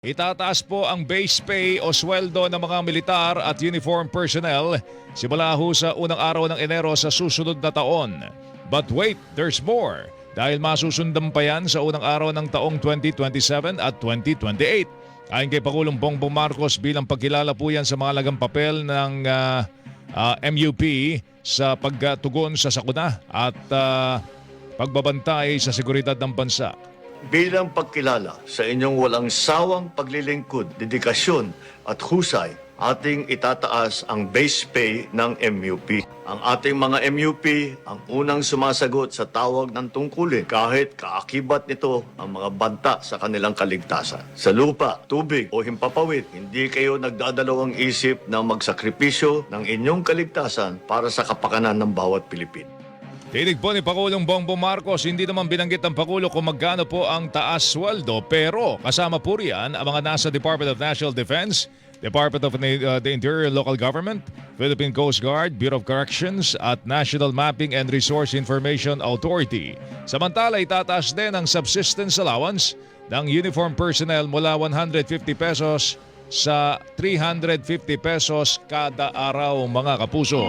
Itataas po ang base pay o sweldo ng mga militar at uniform personnel simula ho sa unang araw ng Enero sa susunod na taon. But wait, there's more. Dahil masusundan pa yan sa unang araw ng taong 2027 at 2028. Ayon kay Pangulong Bongbong Marcos bilang pagkilala po yan sa mga lagang papel ng ah, ah, MUP sa pagtugon sa sakuna at ah, pagbabantay sa seguridad ng bansa. Bilang pagkilala sa inyong walang sawang paglilingkod, dedikasyon at husay, ating itataas ang base pay ng MUP. Ang ating mga MUP ang unang sumasagot sa tawag ng tungkulin kahit kaakibat nito ang mga banta sa kanilang kaligtasan. Sa lupa, tubig o himpapawid, hindi kayo nagdadalawang isip na magsakripisyo ng inyong kaligtasan para sa kapakanan ng bawat Pilipino. Tinig po ni Pangulong Bongbong Marcos, hindi naman binanggit ng Pangulo kung magkano po ang taas sweldo pero kasama po riyan ang mga nasa Department of National Defense, Department of uh, the Interior and Local Government, Philippine Coast Guard, Bureau of Corrections at National Mapping and Resource Information Authority. Samantala, itataas din ang subsistence allowance ng uniform personnel mula 150 pesos sa 350 pesos kada araw mga kapuso.